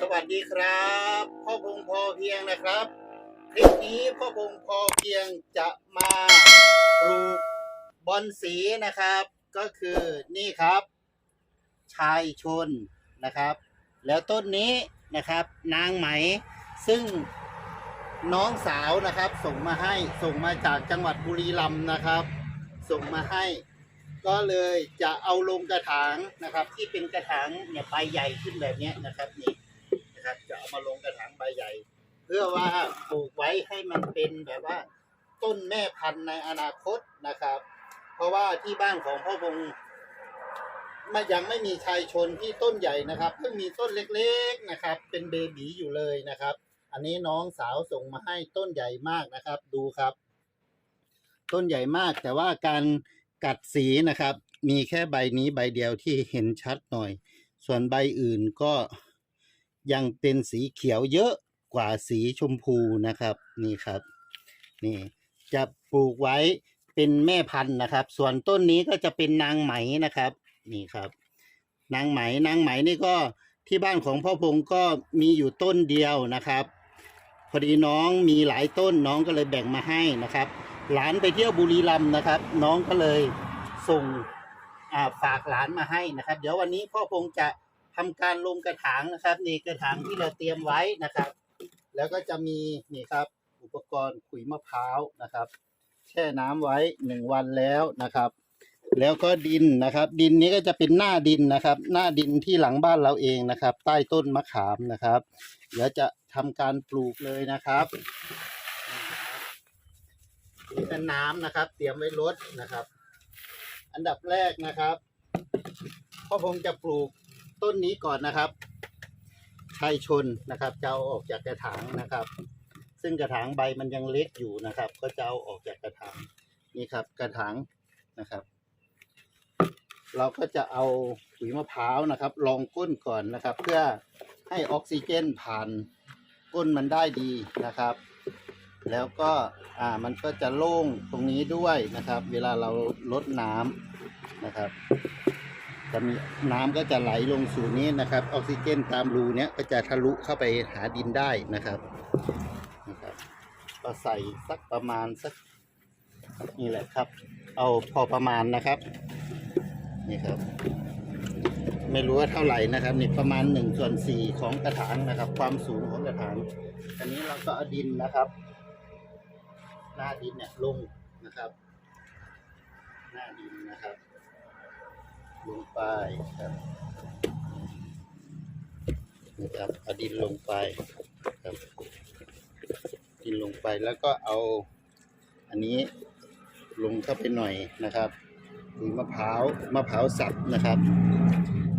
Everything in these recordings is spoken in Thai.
สวัสดีครับพ่อพงพอเพียงนะครับ คลิปนี้พ่อพงพอเพียงจะมาปลูกบอนสีนะครับ ก็คือนี่ครับ ชายชนนะครับ แล้วต้นนี้นะครับ นางไหม ซึ่งน้องสาวนะครับ ส่งมาให้ส่งมาจากจังหวัดบุรีรัมย์นะครับ ส่งมาให้ก็เลยจะเอาลงกระถางนะครับ ที่เป็นกระถางเนี่ยใบใหญ่ขึ้นแบบนี้นะครับนี่ นะครับ จะเอามาลงกระถางใบใหญ่ เพื่อว่าปลูกไว้ให้มันเป็นแบบว่า ต้นแม่พันธุ์ในอนาคตนะครับ เพราะว่าที่บ้านของพ่อพงมันยังไม่มีชายชนที่ต้นใหญ่นะครับ เพิ่งมีต้นเล็กๆนะครับ เป็นเบบีอยู่เลยนะครับ อันนี้น้องสาวส่งมาให้ต้นใหญ่มากนะครับ ดูครับ ต้นใหญ่มากแต่ว่าการกัดสีนะครับ มีแค่ใบนี้ใบเดียวที่เห็นชัดหน่อย ส่วนใบอื่นก็ ยังเป็นสีเขียวเยอะกว่าสีชมพูนะครับนี่ครับนี่จะปลูกไว้เป็นแม่พันธุ์นะครับ ส่วนต้นนี้ก็จะเป็นนางไหมนะครับนี่ครับ นางไหมนางไหมนี่ก็ที่บ้านของพ่อพงก็มีอยู่ต้นเดียวนะครับ พอดีน้องมีหลายต้นน้องก็เลยแบ่งมาให้นะครับ หลานไปเที่ยวบุรีรัมย์นะครับ น้องก็เลยส่งฝากหลานมาให้นะครับ เดี๋ยววันนี้พ่อพงจะ ทำการลงกระถางนะครับนี่กระถางที่เราเตรียมไว้นะครับ แล้วก็จะมีนี่ครับ อุปกรณ์ขุยมะพร้าวนะครับ แช่น้ำไว้หนึ่งวันแล้วนะครับ แล้วก็ดินนะครับ ดินนี้ก็จะเป็นหน้าดินนะครับ หน้าดินที่หลังบ้านเราเองนะครับ ใต้ต้นมะขามนะครับ เดี๋ยวจะทำการปลูกเลยนะครับนี่เป็นน้ำนะครับ เตรียมไว้รดนะครับ อันดับแรกนะครับพ่อผมจะปลูก ต้นนี้ก่อนนะครับชายชนนะครับจะเอาออกจากกระถางนะครับ ซึ่งกระถางใบมันยังเล็กอยู่นะครับ ก็จะเอาออกจากกระถางนี่ครับ กระถางนะครับ เราก็จะเอาขุยมะพร้าวนะครับรองก้นก่อนนะครับ เพื่อให้ออกซิเจนผ่านก้นมันได้ดีนะครับ แล้วก็อ่ามันก็จะโล่งตรงนี้ด้วยนะครับ เวลาเราลดน้ำนะครับ จะมีน้ำก็จะไหลลงสู่นี้นะครับ ออกซิเจนตามรูเนี้ยก็จะทะลุเข้าไปหาดินได้นะครับนะครับ ก็ใส่สักประมาณสักนี่แหละครับ เอาพอประมาณนะครับนี่ครับ ไม่รู้ว่าเท่าไหร่นะครับนี่ประมาณหนึ่งส่วนสี่ของกระถางนะครับ ความสูงของกระถางอันนี้เราก็เอาดินนะครับ หน้าดินเนี่ยลงนะครับ หน้าดินนะครับ ลงไปครับนะครับเอาดินลงไปครับดินลงไปแล้วก็เอา อันนี้ลงเข้าไปหน่อยนะครับหรือมะพร้าวมะพร้าวสับนะครับ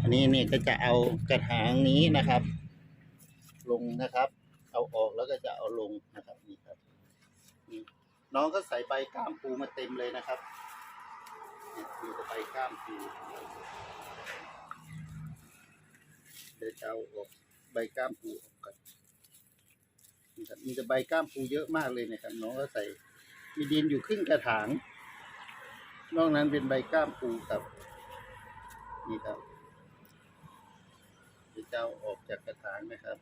อันนี้เนี่ยก็จะเอากระถางนี้นะครับ ลงนะครับ เอาออกแล้วก็จะเอาลงนะครับนี่ครับนี่น้องก็ใส่ใบกามปูมาเต็มเลยนะครับ เนี่ยมีแต่ใบก้ามปูเดี๋ยวจะเอาออกใบก้ามปูออกก่อนมีแต่ใบก้ามปูเยอะมากเลยนะครับน้องก็ใส่ มีดินอยู่ครึ่งกระถาง นอกนั้นเป็นใบก้ามปูครับ นี่ครับเดี๋ยวจะเอาออกจากกระถางนะครับ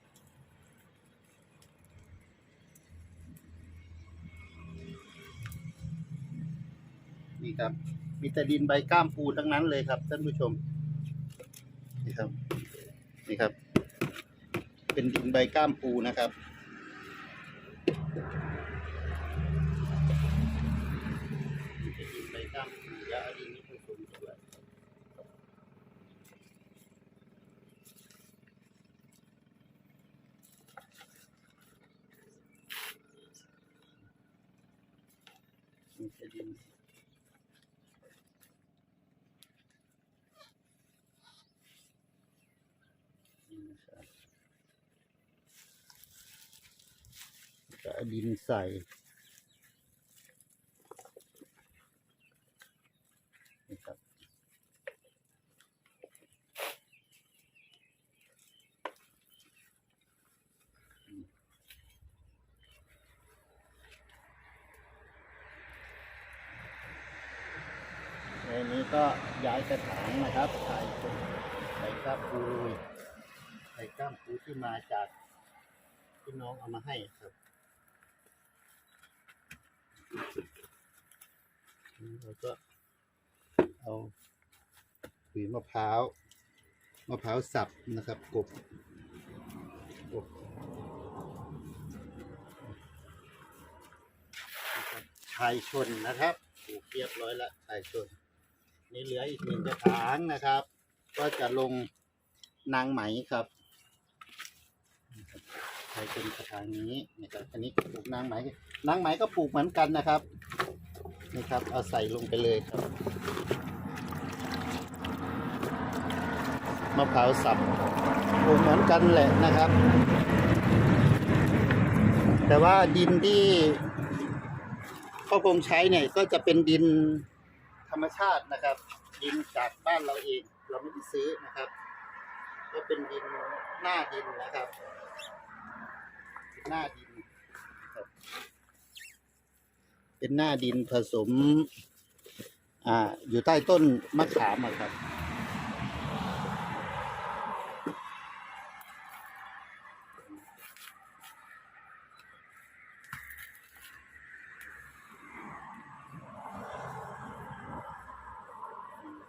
นี่ครับ มีแต่ดินใบก้ามปูทั้งนั้นเลยครับท่านผู้ชม นี่ครับ นี่ครับ เป็นดินใบก้ามปูนะครับดินใบก้ามปูอย่าเอาดินนี้ผสมด้วยมีแต่ดิน นี่นะครับจะเอา ดินใส่นี่ครับอืมในนี้ก็ย้ายกระถางนะครับใส่ใส่กล้าปูลุยใส่กก้ามปูที่มาจากพี่น้องเอามาให้ครับ เราก็เอาขุยมะพร้าวมะพร้าวสับนะครับ กบกบนะครับชายชนนะครับปลูกเรียบร้อยละชายชน นี่เหลืออีกหนึ่งกระถางนะครับ ก็จะลงนางไหมครับใช้เป็นกระถางนี้นะครับอันนี้ปลูกนางไหม นางไหมก็ปลูกเหมือนกันนะครับนี่ครับ เอาใส่ลงไปเลยครับมะพร้าวสับปลูกเหมือนกันแหละนะครับ แต่ว่าดินที่พ่อคงใช้เนี่ยก็จะเป็นดินธรรมชาตินะครับ ดินจากบ้านเราเอง เราไม่ได้ซื้อนะครับ ก็เป็นดินหน้าดินนะครับ หน้าดินครับ เป็นหน้าดินผสม อ่า อยู่ใต้ต้นมะขามอะครับ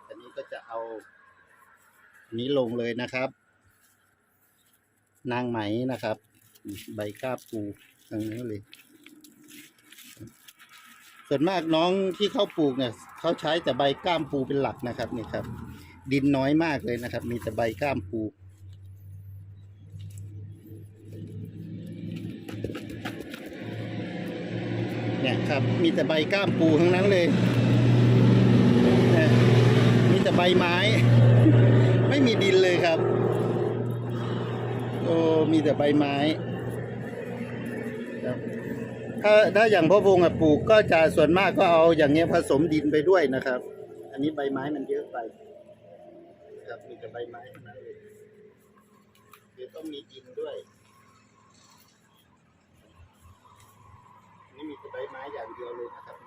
อันนี้ก็จะเอาอันนี้ลงเลยนะครับ นางไหมนะครับ ใบก้าปูทางนี้เลย ส่วนมากน้องที่เขาปลูกเนี่ยเขาใช้แต่ใบก้ามปูเป็นหลักนะครับนี่ครับ ดินน้อยมากเลยนะครับ มีแต่ใบก้ามปูเนี่ยครับมีแต่ใบก้ามปูทั้งนั้นเลยมีแต่ใบไม้ ไม่มีดินเลยครับ โอ้มีแต่ใบไม้ ถ้าถ้าอย่างพ่อพงษ์อะปลูกก็จะส่วนมากก็เอาอย่างเงี้ยผสมดินไปด้วยนะครับ อันนี้ใบไม้มันเยอะไปครับมีแต่ใบไม้ทั้งนั้นเลยเดี๋ยวต้องมีดินด้วยนนี่มีแต่ใบไม้อย่างเดียวเลยนะครับ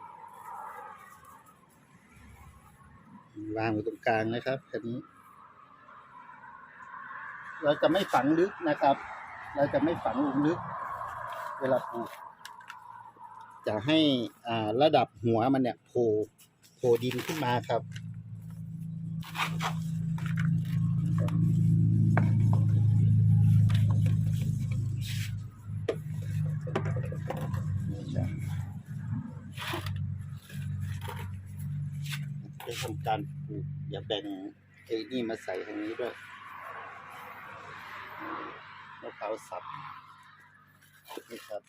วางไว้ตรงกลางนะครับคันนี้ เราจะไม่ฝังลึกนะครับ เราจะไม่ฝังลงลึก เวลาปลูก จะให้อ่าระดับหัวมันเนี่ยโผล่โผล่ดินขึ้นมาครับจะทำการปลูกอย่าแบ่งไอ้นี่มาใส่ทางนี้ด้วยมะพร้าวสับนี่ครับ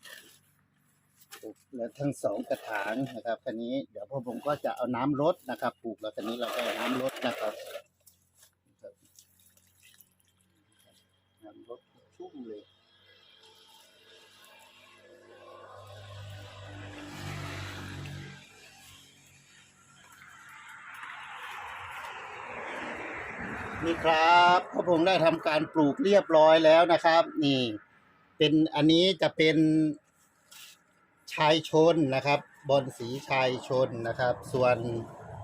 ลูกแล้วทั้งสองกระถางนะครับคันนี้เดี๋ยวพ่อผมก็จะเอาน้ำรดนะครับ ปลูกแล้วคันนี้เราก็เอาน้ำรดนะครับน้ำรดชุ่มเลยนี่ครับพ่อพงษ์ได้ทำการปลูกเรียบร้อยแล้วนะครับ นี่ เป็นอันนี้จะเป็น ชายชนนะครับบอนสีชายชนนะครับ ส่วน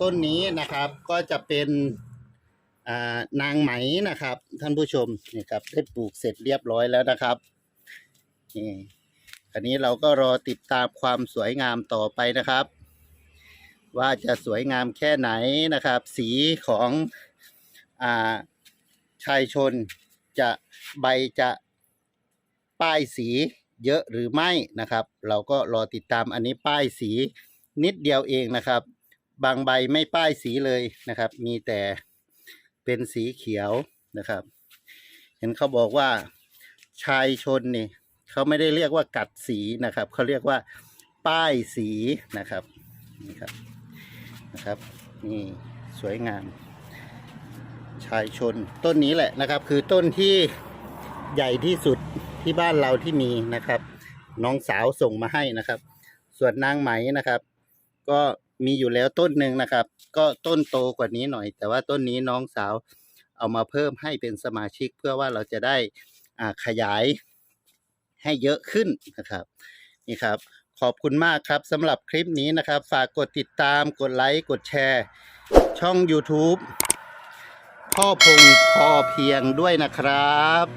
ต้นนี้นะครับก็จะเป็นนางไหมนะครับ ท่านผู้ชมนี่ครับได้ปลูกเสร็จเรียบร้อยแล้วนะครับนี่อันนี้เราก็รอติดตามความสวยงามต่อไปนะครับ ว่าจะสวยงามแค่ไหนนะครับ สีของอชายชนจะใบจะป้ายสี เยอะหรือไม่นะครับ เราก็รอติดตามอันนี้ป้ายสีนิดเดียวเองนะครับ บางใบไม่ป้ายสีเลยนะครับ มีแต่เป็นสีเขียวนะครับ เห็นเขาบอกว่าชายชนนี่เขาไม่ได้เรียกว่ากัดสีนะครับเขาเรียกว่าป้ายสีนะครับนี่ครับนะครับนี่สวยงาม ชายชนต้นนี้แหละนะครับ คือต้นที่ใหญ่ที่สุด ที่บ้านเราที่มีนะครับ น้องสาวส่งมาให้นะครับ ส่วนนางไหมนะครับ ก็มีอยู่แล้วต้นหนึ่งนะครับ ก็ต้นโตกว่านี้หน่อย แต่ว่าต้นนี้น้องสาวเอามาเพิ่มให้เป็นสมาชิกเพื่อว่าเราจะได้อ่าขยายให้เยอะขึ้นนะครับนี่ครับ ขอบคุณมากครับสำหรับคลิปนี้นะครับ ฝากกดติดตามกดไลค์กดแชร์ ช่อง YouTube พ่อพงพอเพียงด้วยนะครับ